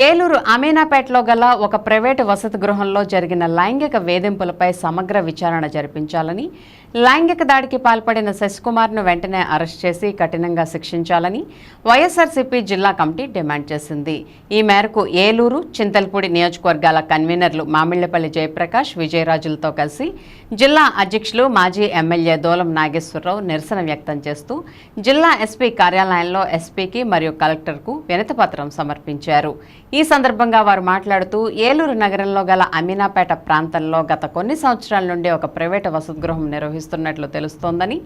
ఏలూరు అమీనాపేటలో గల ఒక ప్రైవేటు వసతి గృహంలో జరిగిన లైంగిక వేధింపులపై సమగ్ర విచారణ జరిపించాలని లైంగిక దాడికి పాల్పడిన శశికుమార్ను వెంటనే అరెస్ట్ చేసి కఠినంగా శిక్షించాలని వైఎస్ఆర్సీపీ జిల్లా కమిటీ డిమాండ్ చేసింది. ఈ మేరకు ఏలూరు చింతల్పూడి నియోజకవర్గాల కన్వీనర్లు మామిళ్ళపల్లి జయప్రకాష్ విజయరాజులతో కలిసి జిల్లా అధ్యక్షులు మాజీ ఎమ్మెల్యే దోలం నాగేశ్వరరావు నిరసన వ్యక్తం చేస్తూ జిల్లా ఎస్పీ కార్యాలయంలో ఎస్పీకి మరియు కలెక్టర్కు వినతిపత్రం సమర్పించారు. ఈ సందర్భంగా వారు మాట్లాడుతూ ఏలూరు నగరంలో గల అమీనాపేట ప్రాంతంలో గత కొన్ని సంవత్సరాల నుండి ఒక ప్రైవేటు వసతి గృహం నిర్వహిస్తున్నట్లు తెలుస్తోందని.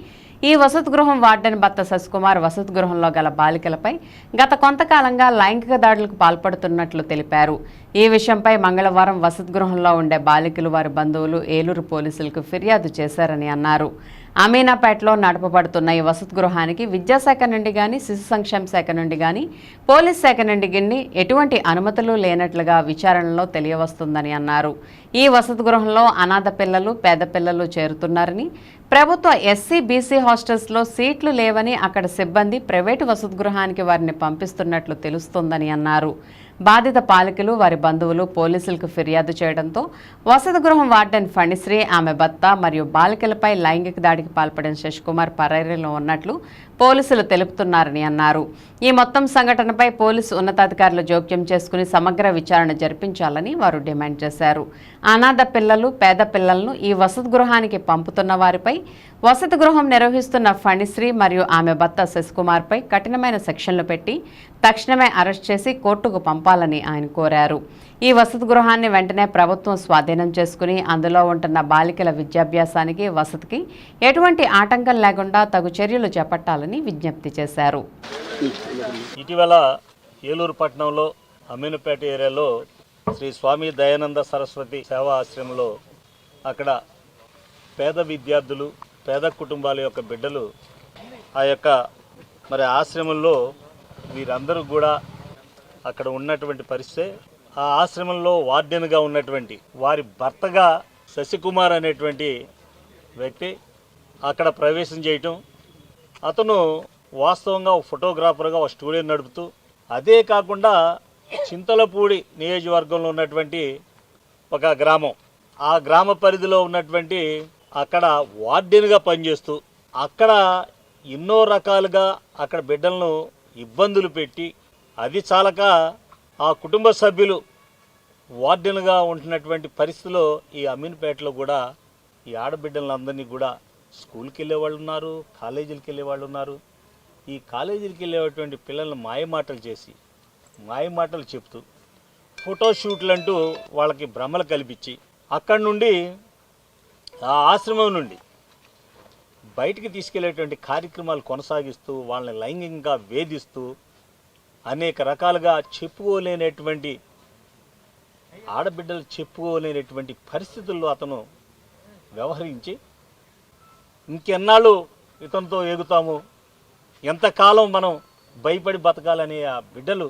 ఈ వసతి గృహం వార్డెన్ భర్త శశికుమార్ వసతి గృహంలో గల బాలికలపై గత కొంతకాలంగా లైంగిక దాడులకు పాల్పడుతున్నట్లు తెలిపారు. ఈ విషయంపై మంగళవారం వసతి గృహంలో ఉండే బాలికలు వారి బంధువులు ఏలూరు పోలీసులకు ఫిర్యాదు చేశారని అన్నారు. అమీనాపేటలో నడపబడుతున్న ఈ వసతి గృహానికి విద్యాశాఖ నుండి కానీ శిశు సంక్షేమ శాఖ నుండి కానీ పోలీస్ శాఖ నుండి గిన్ని ఎటువంటి అనుమతులు లేనట్లుగా విచారణలో తెలియవస్తుందని అన్నారు. ఈ వసతి గృహంలో అనాథ పిల్లలు పేద పిల్లలు చేరుతున్నారని ప్రభుత్వ ఎస్సీ బీసీ హాస్టల్స్లో సీట్లు లేవని అక్కడ సిబ్బంది ప్రైవేటు వసతి గృహానికి వారిని పంపిస్తున్నట్లు తెలుస్తోందని అన్నారు. బాధిత పాలకులు వారి బంధువులు పోలీసులకు ఫిర్యాదు చేయడంతో వసతి గృహం వార్డెన్ ఫణిశ్రీ ఆమె భర్త మరియు బాలికలపై లైంగిక దాడికి పాల్పడిన శశికుమార్ పరారీలో ఉన్నట్లు పోలీసులు తెలుపుతున్నారని అన్నారు. ఈ మొత్తం సంఘటనపై పోలీసు ఉన్నతాధికారులు జోక్యం చేసుకుని సమగ్ర విచారణ జరిపించాలని వారు డిమాండ్ చేశారు. అనాథ పిల్లలు పేద పిల్లలను ఈ వసతి గృహానికి పంపుతున్న వారిపై వసతి గృహం నిర్వహిస్తున్న ఫణిశ్రీ మరియు ఆమె భర్త శశికుమార్పై కఠినమైన సెక్షన్లు పెట్టి తక్షణమే అరెస్ట్ చేసి కోర్టుకు పంపాలని ఆయన కోరారు. ఈ వసతి గృహాన్ని వెంటనే ప్రభుత్వం స్వాధీనం చేసుకుని అందులో ఉంటున్న బాలికల విద్యాభ్యాసానికి వసతికి ఎటువంటి ఆటంకం లేకుండా తగు చర్యలు చేపట్టాలని విజ్ఞప్తి చేశారు. ఇటీవల ఏలూరు పట్టణంలో అమీనపేట ఏరియాలో శ్రీ స్వామి దయానంద సరస్వతి సేవా ఆశ్రమంలో అక్కడ పేద విద్యార్థులు పేద కుటుంబాల యొక్క బిడ్డలు ఆ యొక్క మరి ఆశ్రమంలో వీరందరూ కూడా అక్కడ ఉన్నటువంటి పరిస్థితి ఆ ఆశ్రమంలో వార్డెన్గా ఉన్నటువంటి వారి భర్తగా శశికుమార్ అనేటువంటి వ్యక్తి అక్కడ ప్రవేశం చేయటం అతను వాస్తవంగా ఒక ఫోటోగ్రాఫర్గా ఒక స్టూడియో నడుపుతూ అదే కాకుండా చింతలపూడి నియోజకవర్గంలో ఉన్నటువంటి ఒక గ్రామం. ఆ గ్రామ పరిధిలో ఉన్నటువంటి అక్కడ వార్డెన్గా పనిచేస్తూ అక్కడ ఎన్నో రకాలుగా అక్కడ బిడ్డలను ఇబ్బందులు పెట్టి అది చాలక ఆ కుటుంబ సభ్యులు వార్డెన్గా ఉంటున్నటువంటి పరిస్థితిలో ఈ అమీన్పేటలో కూడా ఈ ఆడబిడ్డలందరినీ కూడా స్కూల్కి వెళ్ళే వాళ్ళు ఉన్నారు కాలేజీలకు వెళ్ళే వాళ్ళు ఉన్నారు. ఈ కాలేజీలకు వెళ్ళేటువంటి పిల్లల్ని మాయమాటలు చేసి మాయమాటలు చెప్తూ ఫోటోషూట్లు అంటూ వాళ్ళకి భ్రమలు కల్పించి అక్కడి నుండి ఆ ఆశ్రమం నుండి బయటికి తీసుకెళ్ళేటువంటి కార్యక్రమాలు కొనసాగిస్తూ వాళ్ళని లైంగికంగా వేధిస్తూ అనేక రకాలుగా చెప్పుకోలేనటువంటి ఆడబిడ్డలు చెప్పుకోలేనటువంటి పరిస్థితుల్లో అతను వ్యవహరించి ఇంకెన్నాళ్ళు ఇతనితో ఎగుతాము ఎంతకాలం మనం భయపడి బతకాలని ఆ బిడ్డలు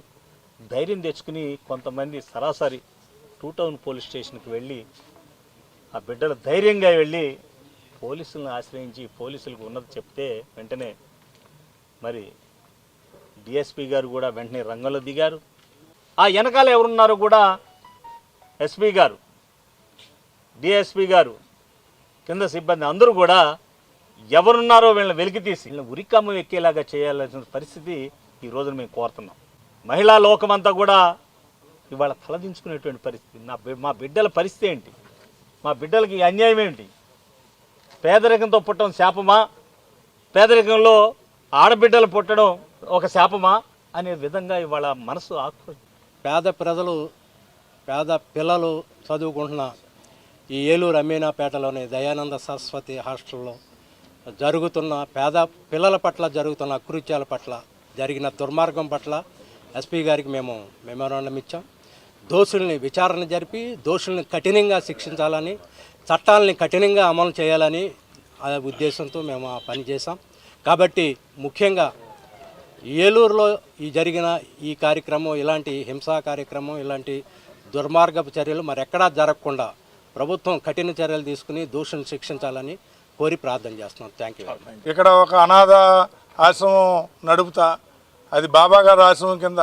ధైర్యం తెచ్చుకుని కొంతమంది సరాసరి టూ టౌన్ పోలీస్ స్టేషన్కి వెళ్ళి ఆ బిడ్డలు ధైర్యంగా వెళ్ళి పోలీసులను ఆశ్రయించి పోలీసులకు ఉన్నది చెప్తే వెంటనే మరి డిఎస్పి గారు కూడా వెంటనే రంగంలో దిగారు. ఆ వెనకాల ఎవరున్నారో కూడా ఎస్పీ గారు డిఎస్పి గారు కింద సిబ్బంది అందరూ కూడా ఎవరున్నారో వీళ్ళని వెలికి తీసి వీళ్ళని ఉరికమ్మ ఎక్కేలాగా చేయాల్సిన పరిస్థితి ఈ రోజున మేము కోరుతున్నాం. మహిళా లోకమంతా కూడా ఇవాళ తలదించుకునేటువంటి పరిస్థితి. నా మా బిడ్డల పరిస్థితి ఏంటి? మా బిడ్డలకి అన్యాయం ఏంటి పేదరికంతో పుట్టడం శాపమా? పేదరికంలో ఆడబిడ్డలు పుట్టడం ఒక శాపమా? అనే విధంగా ఇవాళ మనసు ఆక్రో పేద ప్రజలు పేద పిల్లలు చదువుకుంటున్న ఈ ఏలూరు అమీనాపేటలోని దయానంద సరస్వతి హాస్టల్లో జరుగుతున్న పేద పిల్లల పట్ల జరుగుతున్న అకృత్యాల పట్ల జరిగిన దుర్మార్గం పట్ల ఎస్పీ గారికి మేము మెమోరాండం ఇచ్చాం. దోషుల్ని విచారణ జరిపి దోషుల్ని కఠినంగా శిక్షించాలని చట్టాలని కఠినంగా అమలు చేయాలని ఆ ఉద్దేశంతో మేము ఆ పని చేసాం కాబట్టి ముఖ్యంగా ఏలూరులో ఈ జరిగిన ఈ కార్యక్రమం ఇలాంటి హింసా కార్యక్రమం ఇలాంటి దుర్మార్గపు చర్యలు మరెక్కడా జరగకుండా ప్రభుత్వం కఠిన చర్యలు తీసుకుని దోషులను శిక్షించాలని కోరి ప్రార్థన చేస్తున్నాం. థ్యాంక్ యూ ఇక్కడ ఒక అనాథ ఆశ్రమం నడుపుతా అది బాబా గారి ఆశ్రమం కింద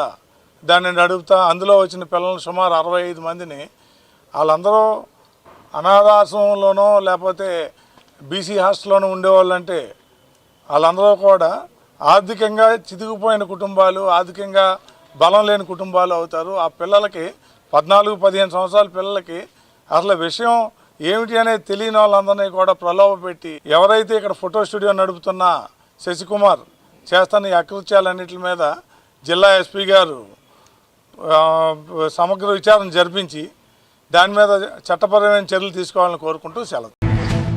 దాన్ని నడుపుతా అందులో వచ్చిన పిల్లలు సుమారు అరవై ఐదు మందిని వాళ్ళందరూ అనాథాశ్రమంలోనో లేకపోతే బీసీ హాస్టల్లోనూ ఉండేవాళ్ళంటే వాళ్ళందరూ కూడా ఆర్థికంగా చితికిపోయిన కుటుంబాలు ఆర్థికంగా బలం లేని కుటుంబాలు అవుతారు. ఆ పిల్లలకి పద్నాలుగు పదిహేను సంవత్సరాల పిల్లలకి అసలు విషయం ఏమిటి అనేది తెలియని వాళ్ళందరినీ కూడా ప్రలోభ పెట్టి ఎవరైతే ఇక్కడ ఫోటో స్టూడియో నడుపుతున్న శశికుమార్ చేస్తున్న ఈ అకృత్యాలన్నింటి మీద జిల్లా ఎస్పీ గారు సమగ్ర విచారణ జరిపించి దాని మీద చట్టపరమైన చర్యలు తీసుకోవాలని కోరుకుంటూ సెలవు.